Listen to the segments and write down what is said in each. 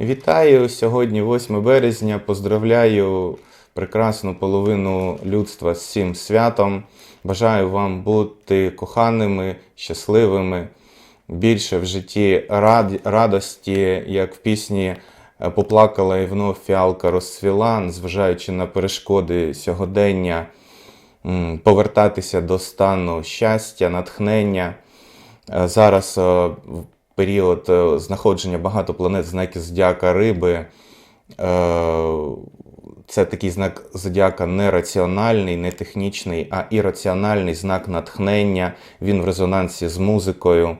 Вітаю сьогодні, 8 березня. Поздравляю прекрасну половину людства з цим святом. Бажаю вам бути коханими, щасливими, більше в житті рад- радості, як в пісні Поплакала і вновь фіалка розцвіла, незважаючи на перешкоди сьогодення, повертатися до стану щастя, натхнення. Е, Зараз е, період е, знаходження багато планет знаки зодіака риби. Е, Це такий знак зодіака не раціональний, не технічний, а ірраціональний знак натхнення. Він в резонансі з музикою.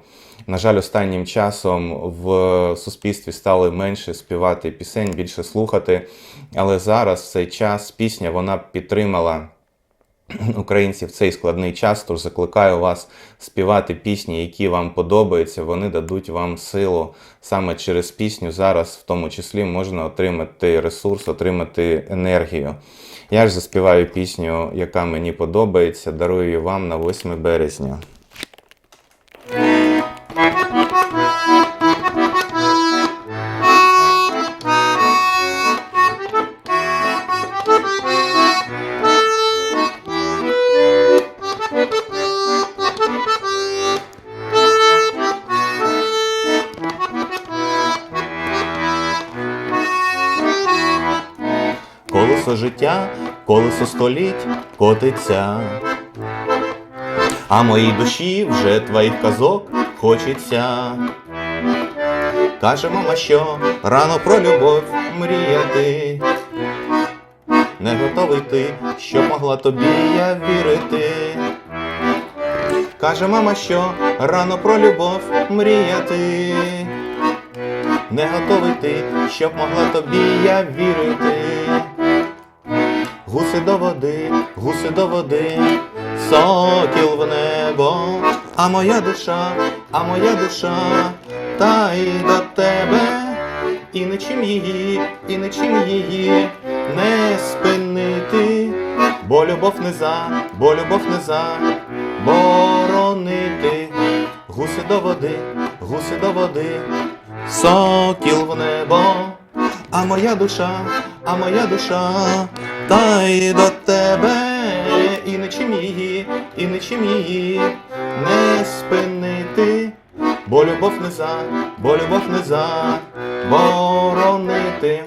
На жаль, останнім часом в суспільстві стали менше співати пісень, більше слухати. Але зараз в цей час пісня вона підтримала українців в цей складний час, тож закликаю вас співати пісні, які вам подобаються, вони дадуть вам силу. Саме через пісню зараз, в тому числі, можна отримати ресурс, отримати енергію. Я ж заспіваю пісню, яка мені подобається, дарую вам на 8 березня. Колесо життя, колесо століть котиться. А моїй душі вже твоїх казок хочеться. Каже мама, що рано про любов мріяти. Не готовий ти, що могла тобі я вірити. Каже мама, що рано про любов мріяти. Не готовий ти, щоб могла тобі я вірити. Гуси до води, гуси до води, сокіл в небо, а моя душа, а моя душа, та й до тебе, і нічим її, і нічим її не спинити, бо любов не за, бо любов не за боронити. Гуси до води, гуси до води, сокіл в небо, а моя душа, а моя душа, та й до тебе, і нічим її, і нічим її не спинити, бо любов не за, бо любов не за боронити.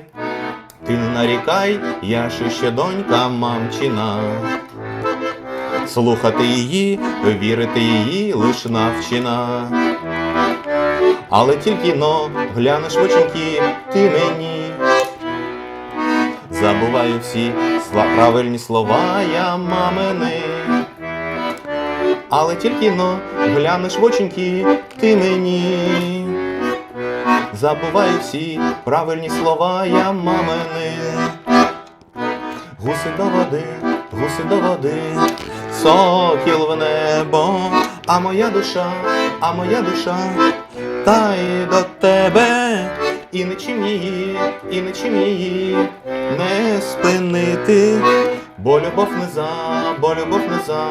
Ти не нарікай, я ж ще донька мамчина. Слухати її, вірити її лиш навчина. Але тільки но глянеш в оченьки ти мені. Забуваю всі правильні слова я мамини. Але тільки но глянеш в оченьки ти мені. Забуваю всі правильні слова я мамини. Гуси до води, гуси до води, сокіл в небо, а моя душа, а моя душа, та й до тебе, і нічим її, і нічим її спинити, бо любов не за, бо любов не за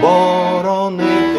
боронити.